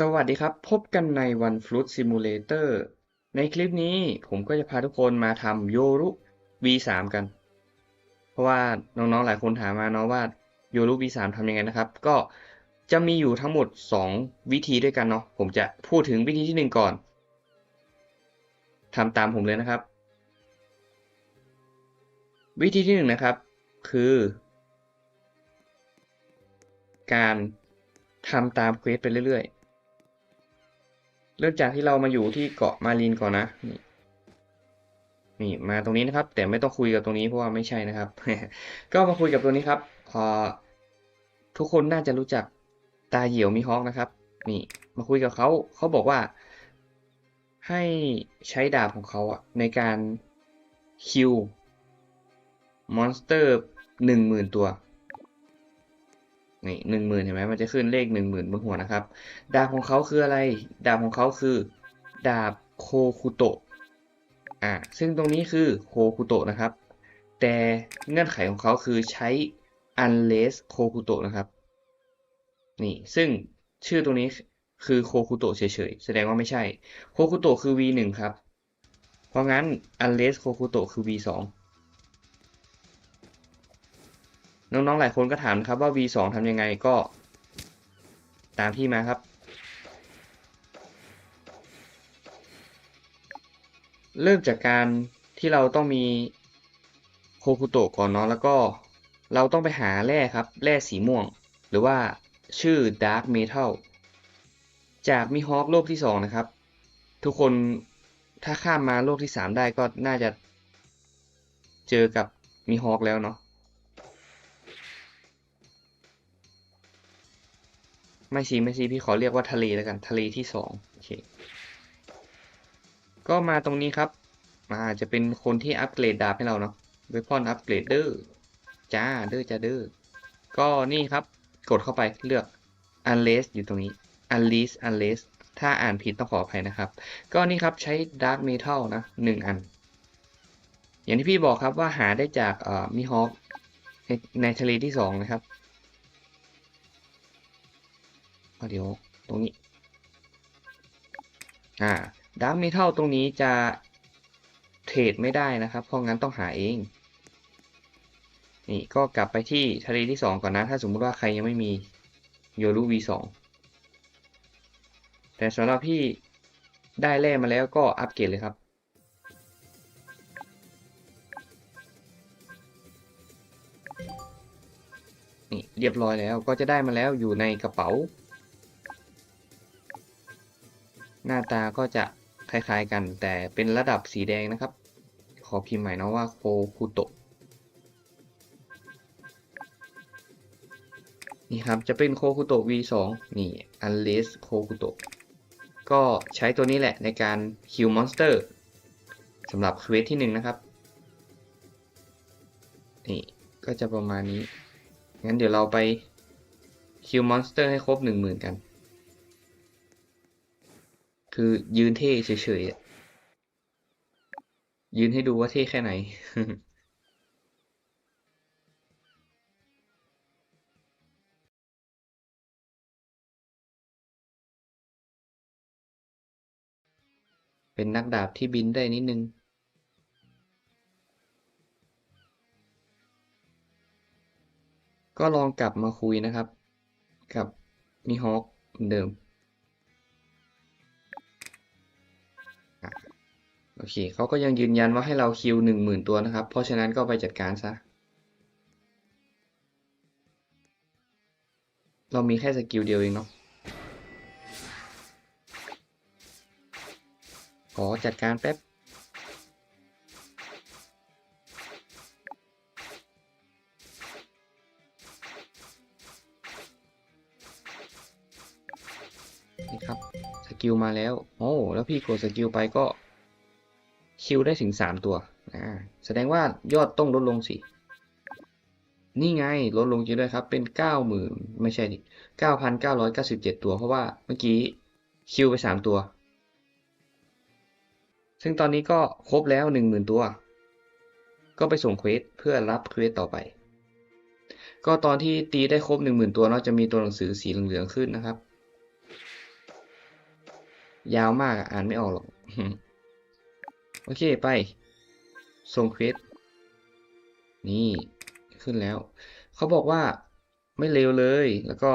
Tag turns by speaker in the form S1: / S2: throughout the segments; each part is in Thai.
S1: สวัสดีครับ พบกันใน One Fruit Simulator ในคลิปนี้ผมก็จะพาทุกคนมาทำโยรุ V3 กัน เพราะว่าน้องๆหลายคนถามมาเนาะว่าโยรุ V3 ทำยังไงนะครับ ก็จะมีอยู่ทั้งหมด 2 วิธีด้วยกันเนาะผมจะพูดถึงวิธีที่ 1 ก่อนทำตามผมเลยนะครับ วิธีที่ 1 นะครับ คือ การทำตามเควสไปเรื่อยๆ เริ่มจากที่เรามาอยู่ที่เกาะมารีนก่อนนะนี่นี่มาตรงนี้นะครับ แต่ไม่ต้องคุยกับตรงนี้เพราะว่าไม่ใช่นะครับ ก็มาคุยกับตัวนี้ครับพอทุกคนน่าจะรู้จักตาเหี่ยวมีฮอกนะครับ นี่มาคุยกับเขาเขาบอกว่า ให้ใช้ดาบของเขาอะในการคิวมอนสเตอร์หนึ่งหมื่นตัว นี่หนึ่งหมื่นเห็นไหมมันจะขึ้นเลขหนึ่งหมื่นบนหัวนะครับ ดาบของเขาคืออะไร ดาบของเขาคือ ดาบโคคุโตะอ่าซึ่งตรงนี้คือโคคุโตะนะครับ แต่เงื่อนไขของเขาคือใช้ unless โคคุโตะนะครับ นี่ ซึ่งชื่อตรงนี้คือโคคุโตะเฉยๆ แสดงว่าไม่ใช่ โคคุโตะคือ V1 ครับ เพราะงั้น unless โคคุโตะคือ V2 น้องๆหลายคนก็ถามนะครับว่า V2 ทำยังไงก็ ตามที่มาครับ เริ่มจากการที่เราต้องมีโคคุโตะก่อนเนาะแล้วก็เราต้องไปหาแร่ครับแร่สีม่วง หรือว่าชื่อ Dark Metal จากมิฮอคโลกที่ 2 นะครับ ทุกคนถ้าข้ามมาโลกที่ 3 ได้ก็น่าจะเจอกับมิฮอคแล้วเนาะ ไม่ซีไม่ซีพี่ขอเรียกว่าทะเลแล้วกันทะเลที่สองโอเคก็มาตรงนี้ครับมาจะเป็นคนที่อัปเกรดดาบให้เราเนาะเวพอนอัปเกรดเดอร์จ้าเดอร์จ้าเดอร์ก็นี่ครับกดเข้าไปเลือก unless อยู่ตรงนี้ unless unless ถ้าอ่านผิดต้องขออภัยนะครับ ก็นี่ครับใช้ dark metal นะหนึ่งอัน อย่างที่พี่บอกครับว่าหาได้จากมิฮอคในทะเลที่สองนะครับ ก็เดี๋ยวตรงนี้ อ่าดาร์กเมทัลตรงนี้จะเทรดไม่ได้นะครับ เพราะงั้นต้องหาเอง นี่ก็กลับไปที่ทะเลที่สองก่อนนะ ถ้าสมมุติว่าใครยังไม่มีโยรู V2 แต่สำหรับพี่ได้แร่มาแล้วก็อัปเกรดเลยครับ นี่เรียบร้อยแล้วก็จะได้มาแล้วอยู่ในกระเป๋า หน้าตาก็จะคล้ายๆกัน แต่เป็นระดับสีแดงนะครับ ขอพิมพ์ใหม่นะว่าโคคุโตะนี่ครับ จะเป็นโคคุโตะ V2 นี่ unless โคคุโตะก็ใช้ตัวนี้แหละในการคิวมอนสเตอร์สำหรับเควสที่หนึ่งนะครับ นี่ก็จะประมาณนี้ งั้นเดี๋ยวเราไปคิวมอนสเตอร์ให้ครบหนึ่งหมื่นกัน คือยืนเท่เฉยๆยืนให้ดูว่าเท่แค่ไหน เป็นนักดาบที่บินได้นิดนึงก็ลองกลับมาคุยนะครับ กับมิฮอคเหมือนเดิม โอเคเขาก็ยังยืนยันว่าให้เราคิวหนึ่งหมื่นตัวนะครับ เพราะฉะนั้นก็ไปจัดการซะ เรามีแค่สกิลเดียวเองเนาะขอจัดการแป๊บ นี่ครับ สกิลมาแล้ว โอ้ แล้วพี่กดสกิลไปก็ คิวได้ถึงสามตัวอ่าแสดงว่ายอดต้องลดลงสิ นี่ไงลดลงจริงด้วยครับ เป็นเก้าหมื่นไม่ใช่ดิเก้าพันเก้าร้อยเก้าสิบเจ็ดตัว เพราะว่าเมื่อกี้คิวไปสามตัว ซึ่งตอนนี้ก็ครบแล้วหนึ่งหมื่นตัว ก็ไปส่งเควสเพื่อรับเควสต่อไป ก็ตอนที่ตีได้ครบหนึ่งหมื่นตัวเนาะจะมีตัวหนังสือสีเหลืองๆขึ้นนะครับ ยาวมากอ่านไม่ออกหรอก โอเคไป ส่งเควสนี่ขึ้นแล้ว เขาบอกว่าไม่เร็วเลย แล้วก็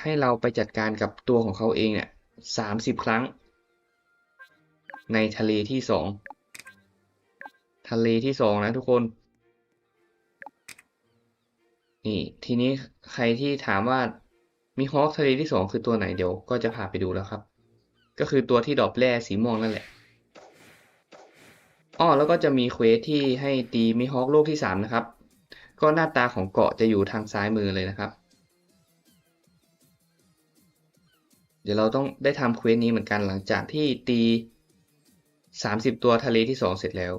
S1: ให้เราไปจัดการกับตัวของเขาเองเนี่ยสามสิบครั้ง ในทะเลที่สองทะเลที่สองนะทุกคน นี่ ทีนี้ใครที่ถามว่ามีฮอคทะเลที่สองคือตัวไหนเดี๋ยวก็จะพาไปดูแล้วครับ ก็คือตัวที่ดอปแร่สีม่วงนั่นแหละ อ้อแล้วก็จะมีเควสที่ให้ตีมิฮอคโลกที่สามนะครับ ก็หน้าตาของเกาะจะอยู่ทางซ้ายมือเลยนะครับ เดี๋ยวเราต้องได้ทำเควสนี้เหมือนกันหลังจากที่ตีสามสิบตัวทะเลที่สองเสร็จแล้ว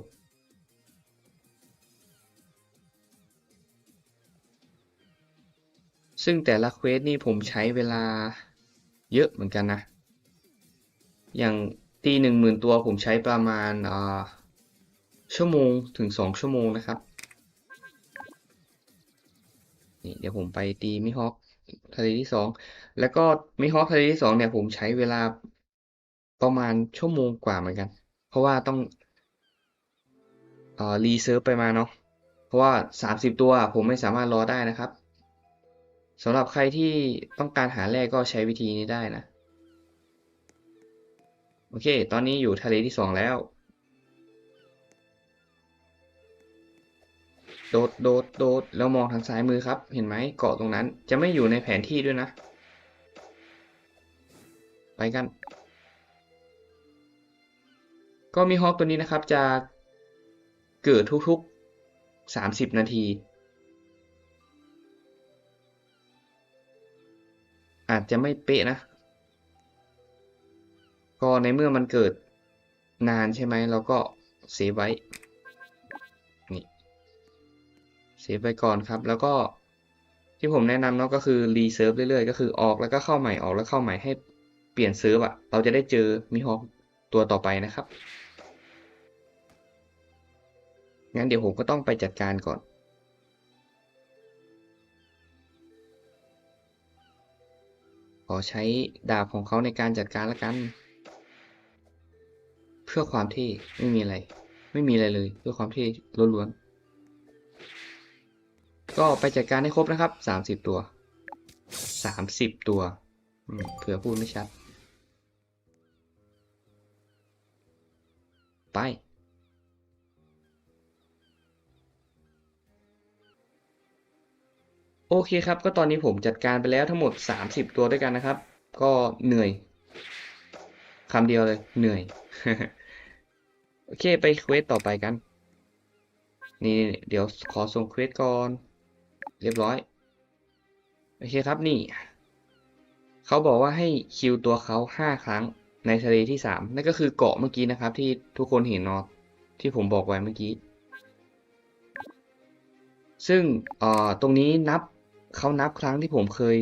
S1: ซึ่งแต่ละเควสนี่ผมใช้เวลาเยอะเหมือนกันนะ อย่างตีหนึ่งหมื่นตัวผมใช้ประมาณอ่า ชั่วโมงถึงสองชั่วโมงนะครับ นี่เดี๋ยวผมไปตีมิฮอคทะเลที่สองแล้วก็มิฮอคทะเลที่สองเนี่ยผมใช้เวลาประมาณชั่วโมงกว่าเหมือนกัน เพราะว่าต้องอ่อรีเซิร์ฟไปมาเนาะเพราะว่าสามสิบตัวผมไม่สามารถรอได้นะครับสำหรับใครที่ต้องการหาแร่ก็ใช้วิธีนี้ได้นะ โอเค ตอนนี้อยู่ทะเลที่สองแล้ว ดดโดดโดดแล้วมองทางซ้ายมือครับ เห็นไหมเกาะตรงนั้น จะไม่อยู่ในแผนที่ด้วยนะ ไปกัน ก็มีฮอคตัวนี้นะครับ จะเกิดทุกๆ 30 นาที อาจจะไม่เป๊ะนะ ก็ในเมื่อมันเกิดนานใช่ไหมเราก็เซฟไว้ เซฟไว้ก่อนครับ แล้วก็ที่ผมแนะนำเนาะก็คือรีเซิร์ฟเรื่อยๆ ก็คือออกแล้วก็เข้าใหม่ออกแล้วเข้าใหม่ให้เปลี่ยนเซิร์ฟอะเราจะได้เจอมิฮอคตัวต่อไปนะครับ งั้นเดี๋ยวผมก็ต้องไปจัดการก่อน ขอใช้ดาบของเขาในการจัดการละกัน เพื่อความเท่ไม่มีอะไร ไม่มีอะไรเลย เพื่อความเท่ล้วนๆ ก็ไปจัดการให้ครบนะครับสามสิบตัวสามสิบตัวเผื่อพูดไม่ชัด ไป โอเคครับ ก็ตอนนี้ผมจัดการไปแล้วทั้งหมด 30 ตัวด้วยกันนะครับ ก็เหนื่อยคำเดียวเลยเหนื่อย โอเคไปเควสต่อไปกัน นี่เดี๋ยวขอส่งเควสก่อน เรียบร้อย โอเคครับนี่ เขาบอกว่าให้คิวตัวเขาห้าครั้งในทะเลที่สามนั่นก็คือเกาะเมื่อกี้นะครับ ที่ทุกคนเห็นเนาะที่ผมบอกไว้เมื่อกี้ ซึ่งตรงนี้นับเขานับครั้งที่ผมเคย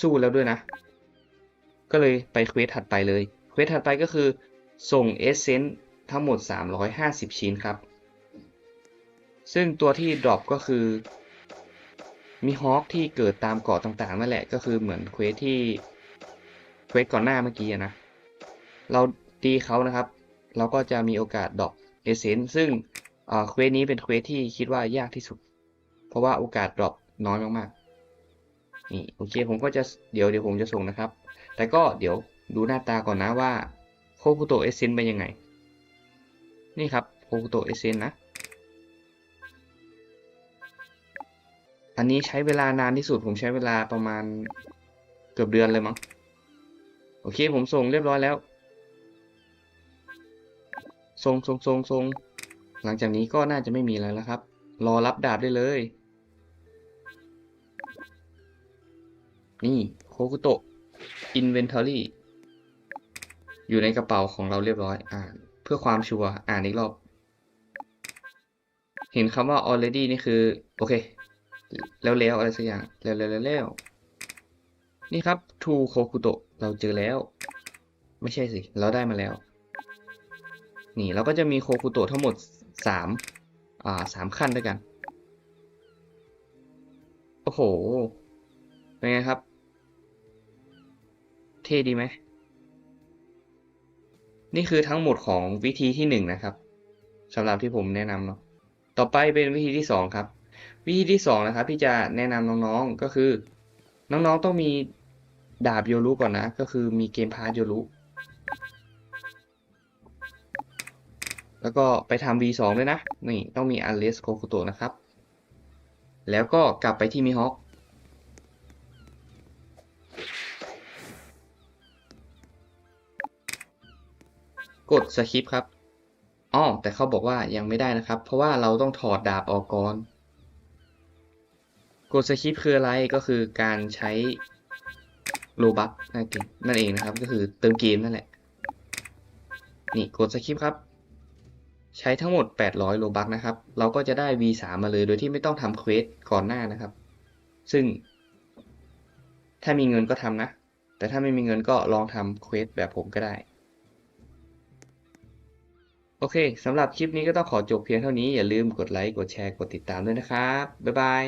S1: สู้แล้วด้วยนะ ก็เลยไปเควสถัดไปเลย เควสถัดไปก็คือส่งเอเซนต์ทั้งหมด 350 ชิ้นครับ ซึ่งตัวที่ดรอปก็คือ มีฮอคที่เกิดตามเกาะต่างๆนั่นแหละก็คือเหมือนเควสที่เควสก่อนหน้าเมื่อกี้นะ เราตีเขานะครับ เราก็จะมีโอกาสดรอปเอเซนซึ่งเควสนี้เป็นเควสที่คิดว่ายากที่สุด เพราะว่าโอกาสดรอปน้อยมากๆนี่โอเคผมก็จะเดี๋ยวเดี๋ยวผมจะส่งนะครับ แต่ก็เดี๋ยวดูหน้าตาก่อนนะว่าโคคุโตเอเซนเป็นยังไง นี่ครับโคคุโตเอเซนนะ อันนี้ใช้เวลานานที่สุดผมใช้เวลาประมาณเกือบเดือนเลยมั้ง โอเคผมส่งเรียบร้อยแล้ว ส่งส่งส่งส่งหลังจากนี้ก็น่าจะไม่มีอะไรแล้วครับ รอรับดาบได้เลย นี่โคคุโตะ Inventory อยู่ในกระเป๋าของเราเรียบร้อย อ่านเพื่อความชัวร์อ่านอีกรอบ เห็นคำว่า already นี่คือ โอเค แล้วแล้วอะไรสักอย่างแล้วแล้วแล้วลวนี่ครับ to Kokuto เราเจอแล้ว ไม่ใช่สิ เราได้มาแล้ว นี่เราก็จะมีโคคุโตะทั้งหมดสามอ่าสามขั้นด้วยกัน โอ้โห เป็นไงครับ เท่ดีไหม นี่คือทั้งหมดของวิธีที่หนึ่งนะครับสำหรับที่ผมแนะนำเนาะ ต่อไปเป็นวิธีที่สองครับ วิธีที่สองนะครับที่จะแนะนำน้องๆก็คือ น้องๆต้องมีดาบโยรุก่อนนะ ก็คือมีเกมพาร์โยรุแล้วก็ไปทำ V2 ด้วยนะ นี่ต้องมีอันเลสโคคุโตะนะครับ แล้วก็กลับไปที่มิฮอคกดสคริปครับ อ๋อแต่เขาบอกว่ายังไม่ได้นะครับ เพราะว่าเราต้องถอดดาบออกก่อน กดสคริปคืออะไรก็คือการใช้โลบัคนั่นเองนั่นเองนะครับ ก็คือเติมเกมนั่นแหละ นี่กดสคริปครับ ใช้ทั้งหมด 800โลบัคนะครับ เราก็จะได้ V3 มาเลย โดยที่ไม่ต้องทำเควสก่อนหน้านะครับ ซึ่ง ถ้ามีเงินก็ทำนะ แต่ถ้าไม่มีเงินก็ลองทำเควสแบบผมก็ได้ โอเคสำหรับคลิปนี้ก็ต้องขอจบเพียงเท่านี้ อย่าลืมกดไลค์ กดแชร์ กดติดตามด้วยนะครับ บ๊ายบาย